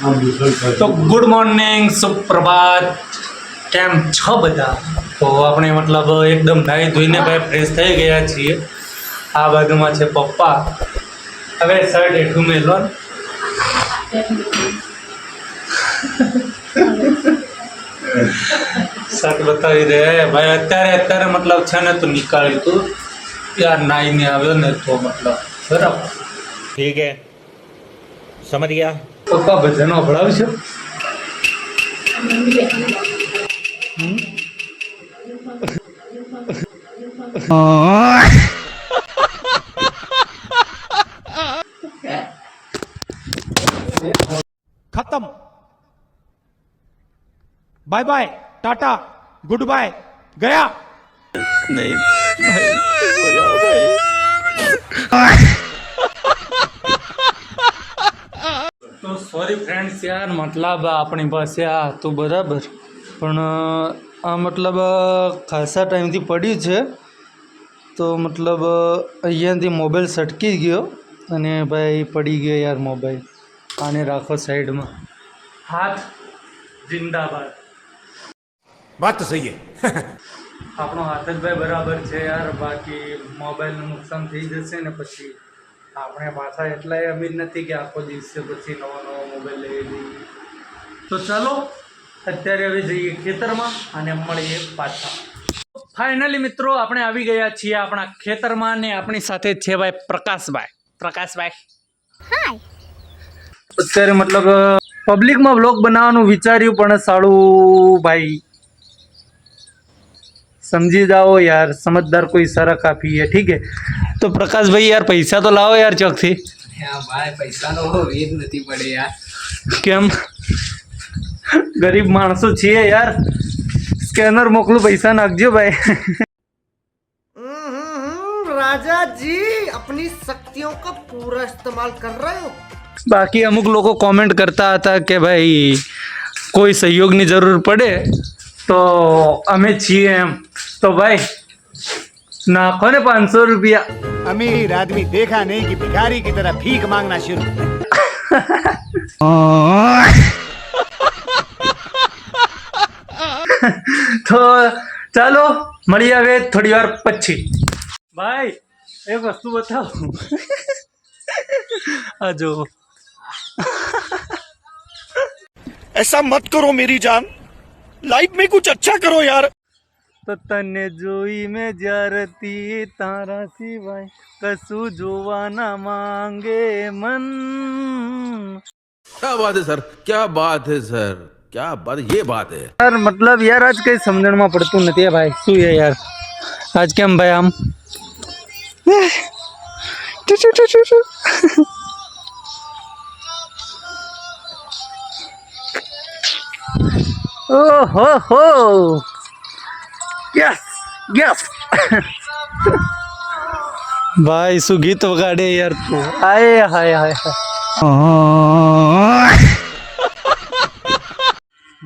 તો good morning સુપ્રભાત. કેમ છ બધા? તો આપણે મતલબ એકદમ નાહી ધોઈને ભાઈ ફ્રેશ થઈ ગયા છીએ. આ બાજુમાં છે પપ્પા. હવે શર્ટ એટલું મેલો શર્ટ બતાવી દે. ભાઈ અત્યારે અત્યારે મતલબ છે ને તું નીકાળ્યું તું. યાર નાઈને આવ્યો ને તો મતલબ બરાબર. ઠીક હે. સમજ ગયા? પપ્પા ભજનો ભણાવશો ખતમ. Bye bye tata good bye ગયા. નહીં. સોરી ફ્રેન્ડ્સ યાર મતલબ આપણી પાસે આ હતું બરાબર. પણ આ મતલબ ખાસા ટાઈમથી પડ્યું છે. તો મતલબ અહીંયાથી મોબાઈલ સટકી ગયો અને ભાઈ પડી ગયો યાર મોબાઈલ. આને રાખો સાઈડમાં. હાથ જિંદાબાદ. વાત તો સહી આપણો હાથ જ ભાઈ બરાબર છે યાર બાકી મોબાઈલનું નુકસાન થઈ જશે ને પછી આપણે પાછા એટલા અમીર નથી કે આખો દિવસે પછી નવો નવો મોબાઈલ લઈ લઈએ. તો ચાલો અત્યારે હવે જઈએ ખેતરમાં અને મળીએ પાછા. ફાઇનલી મિત્રો આપણે આવી ગયા છીએ આપણા ખેતરમાં ને આપણી સાથે છે ભાઈ પ્રકાશભાઈ. પ્રકાશભાઈ. અત્યારે મતલબ પબ્લિકમાં બ્લોગ બનાવવાનું વિચાર્યું પણ સારું ભાઈ સમજી જાઓ યાર સમજદાર કોઈ સરક આપીએ. ઠીક હે તો પ્રકાશભાઈ યાર પૈસા તો લાવો યાર ચોકથી. ભાઈ કેમ? ગરીબ માણસો છીએ યાર. સ્કેનર મોકલું પૈસા નાખજો ભાઈ. રાજાજી અપની શક્તિઓ કા પૂરા ઇસ્તેમાલ કર રહે હો. બાકી અમુક લોકો કોમેન્ટ કરતા હતા કે ભાઈ કોઈ સહયોગની જરૂર પડે તો અમે છીએ એમ. તો ભાઈ નાખો ને પાંચસો રૂપિયા. अमीर आदमी देखा नहीं कि भिखारी की तरह भीख मांगना शुरू તો ચાલો મળી આવે થોડી વાર પછી ભાઈ એક વસ્તુ બતાવો આ જો ऐसा मत करो मेरी जान लाइफ में कुछ अच्छा करो यार તો તને જોઈ મેં જ્યારથી તારા સિવાય કશું જોવા ના માંગે મન क्या बात है सर क्या बात है सर क्या बात ये बात है યાર મતલબ યાર આજ કઈ સમજણમાં પડતું નથી હે ભાઈ શું છે યાર આજ કેમ ભાઈ આમ ઓહો હો યસ યસ ભાઈ શું ગીત વગાડે યાર તું? હાય હાય હાય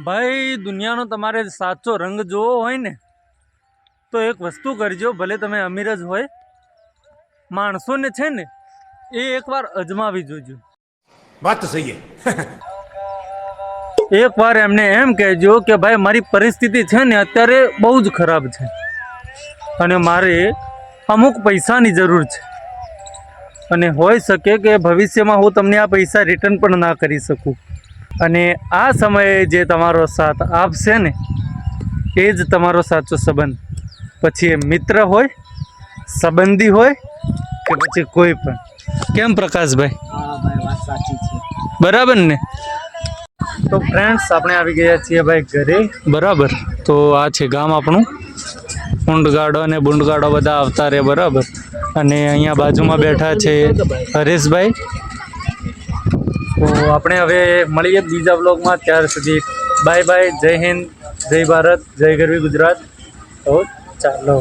ભાઈ દુનિયાનો તમારે સાચો રંગ જોવો હોય ને તો એક વસ્તુ કરજો ભલે તમે અમીર જ હોય. માણસોને છે ને એ એકવાર અજમાવી જોજો. વાત સહી એકવાર એમને એમ કહેજો કે ભાઈ મારી પરિસ્થિતિ છે ને અત્યારે બહુ જ ખરાબ છે. અને મારે અમુક પૈસાની જરૂર છે. અને હોઈ શકે કે ભવિષ્યમાં હું તમને આ પૈસા રિટર્ન પણ ના કરી શકું. અને આ સમયે જે તમારો સાથ આપશે ને એ જ તમારો સાચો સંબંધ. પછી એ મિત્ર હોય સંબંધી હોય કે પછી કોઈ પણ. કેમ પ્રકાશભાઈ? બરાબર ને? તો ફ્રેન્ડ્સ આપણે આવી ગયા છીએ ભાઈ ઘરે. બરાબર. તો આ છે ગામ આપણું. ઊંડગાડો અને બુંડગાડો બધા આવતા રહે, બરાબર. અને અહીંયા બાજુમાં બેઠા છે હરેશભાઈ. તો આપણે હવે મળીએ બીજા બ્લોગમાં ત્યાર સુધી બાય બાય જય હિન્દ, જય ભારત, જય ગરવી ગુજરાત. તો ચાલો.